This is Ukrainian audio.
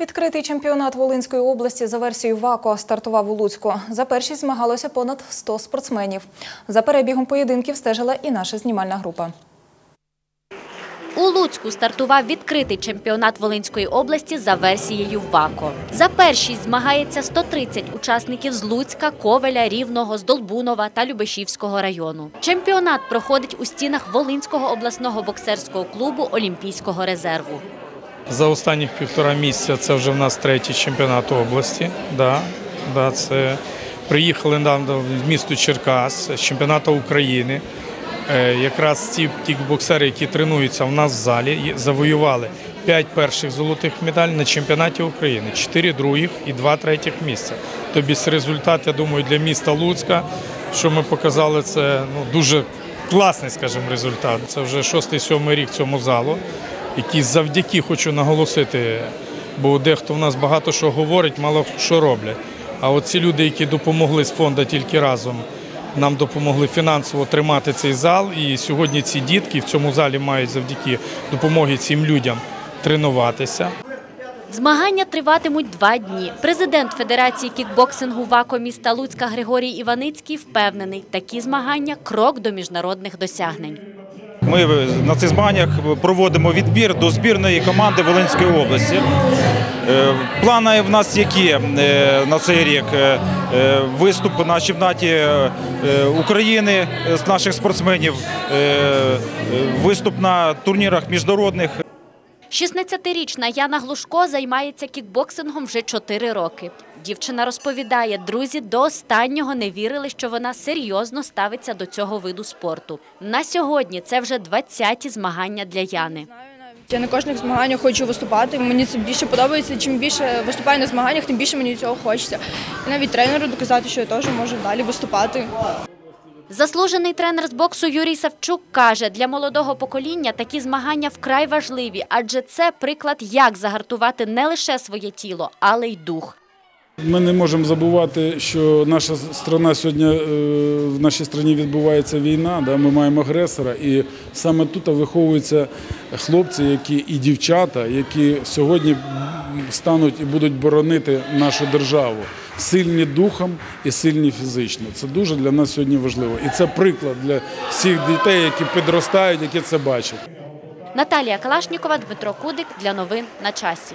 Відкритий чемпіонат Волинської області за версією ВАКО стартував у Луцьку. За першість змагалося понад 100 спортсменів. За перебігом поєдинків стежила і наша знімальна група. У Луцьку стартував відкритий чемпіонат Волинської області за версією ВАКО. За першість змагається 130 учасників з Луцька, Ковеля, Рівного, Здолбунова та Любешівського району. Чемпіонат проходить у стінах Волинського обласного боксерського клубу Олімпійського резерву. За останніх півтора місяця це вже в нас третій чемпіонат області. Да, да, це приїхали недавно в місто Черкас з чемпіонату України. Е, Якраз ті, боксери, які тренуються в нас в залі, завоювали 5 перших золотих медалей на чемпіонаті України, 4 других і 2 третіх місця. Тобі результат, я думаю, для міста Луцька, що ми показали, це ну, дуже класний, скажімо, результат. Це вже шостий-сьомий рік цьому залу які завдяки хочу наголосити, бо дехто в нас багато що говорить, мало що роблять. А от ці люди, які допомогли з фонду тільки разом, нам допомогли фінансово тримати цей зал. І сьогодні ці дітки в цьому залі мають завдяки допомогі цим людям тренуватися. Змагання триватимуть два дні. Президент Федерації кікбоксингу ВАКО міста Луцька Григорій Іваницький впевнений, такі змагання – крок до міжнародних досягнень. Ми на цих змаганнях проводимо відбір до збірної команди Волинської області. Е, Плани в нас які е, на цей рік? Е, Виступ на чемпіонаті України з наших спортсменів, виступ на турнірах міжнародних. 16-річна Яна Глушко займається кікбоксингом вже 4 роки. Дівчина розповідає, друзі до останнього не вірили, що вона серйозно ставиться до цього виду спорту. На сьогодні це вже 20-ті змагання для Яни. Я на кожних змаганнях хочу виступати. Мені це більше подобається. Чим більше виступаю на змаганнях, тим більше мені цього хочеться. І навіть тренеру доказати, що я теж можу далі виступати. Заслужений тренер з боксу Юрій Савчук каже, для молодого покоління такі змагання вкрай важливі, адже це приклад, як загартувати не лише своє тіло, але й дух. Ми не можемо забувати, що наша страна сьогодні е, в нашій країні відбувається війна. Да? Ми маємо агресора, і саме тут виховуються хлопці, які і дівчата, які сьогодні стануть і будуть боронити нашу державу. Сильні духом і сильні фізично. Це дуже для нас сьогодні важливо. І це приклад для всіх дітей, які підростають, які це бачать. Наталія Калашнікова, Дмитро Кудик для новин на часі.